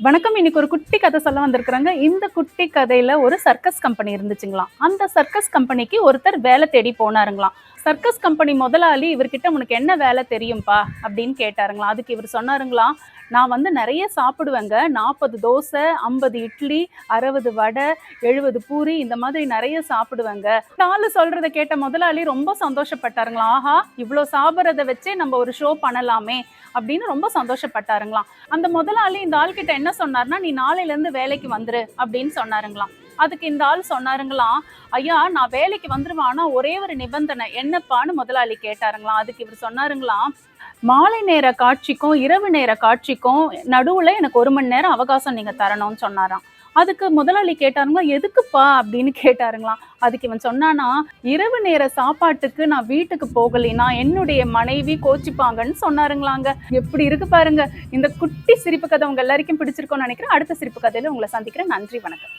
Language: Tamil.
வணக்கம். இன்னைக்கு ஒரு குட்டி கதை சொல்ல வந்திருக்கிறாங்க. இந்த குட்டி கதையில ஒரு சர்க்கஸ் கம்பெனி இருந்துச்சுங்களாம். அந்த சர்க்கஸ் கம்பெனிக்கு ஒருத்தர் வேலை தேடி போனாருங்களாம். சர்க்கஸ் கம்பெனி முதலாளி இவர்கிட்ட உனக்கு என்ன வேலை தெரியும்பா? அப்படின்னு கேட்டாருங்களாம். அதுக்கு இவர் சொன்னாருங்களாம் நான் வந்து நிறைய சாப்பிடுவேங்க. நாற்பது தோசை ஐம்பது இட்லி அறுபது வடை எழுபது பூரி இந்த மாதிரி நிறைய சாப்பிடுவேங்க. நாலு சொல்றத கேட்ட முதலாளி ரொம்ப சந்தோஷப்பட்டாருங்களாம். ஆஹா இவ்வளோ சாப்பிட்றத வச்சே நம்ம ஒரு ஷோ பண்ணலாமே. அப்படின்னு ரொம்ப சந்தோஷப்பட்டாருங்களாம். அந்த முதலாளி இந்த ஆள்கிட்ட என்ன என்ன சொன்னார்னா நீ நாளையிலேருந்து வேலைக்கு வந்துரு அப்படின்னு சொன்னாருங்களாம். அதுக்கு இந்த ஆள் சொன்னாருங்களாம். ஐயா நான் வேலைக்கு வந்துருவேன் ஆனால் ஒரே ஒரு நிபந்தனை. என்னப்பான்னு முதலாளி கேட்டாருங்களாம். அதுக்கு இவர் சொன்னாருங்களாம். மாலை நேர காட்சிக்கும் இரவு நேர காட்சிக்கும் நடுவில் எனக்கு ஒரு மணி நேரம் அவகாசம் நீங்கள் தரணும்னு சொன்னாராம். அதுக்கு முதலாளி கேட்டாருங்க எதுக்குப்பா? அப்படின்னு கேட்டாருங்களாம் அதுக்கு இவன் சொன்னானா இரவு நேர சாப்பாட்டுக்கு நான் வீட்டுக்கு போகலைன்னா என்னுடைய மனைவி கோச்சிப்பாங்கன்னு சொன்னாருங்களாங்க. எப்படி இருக்கு பாருங்க. இந்த குட்டி சிரிப்பு கதை உங்க எல்லாருக்கும் பிடிச்சிருக்கோம்னு நினைக்கிறேன். அடுத்த சிரிப்பு கதையில உங்களை சந்திக்கிறேன். நன்றி வணக்கம்.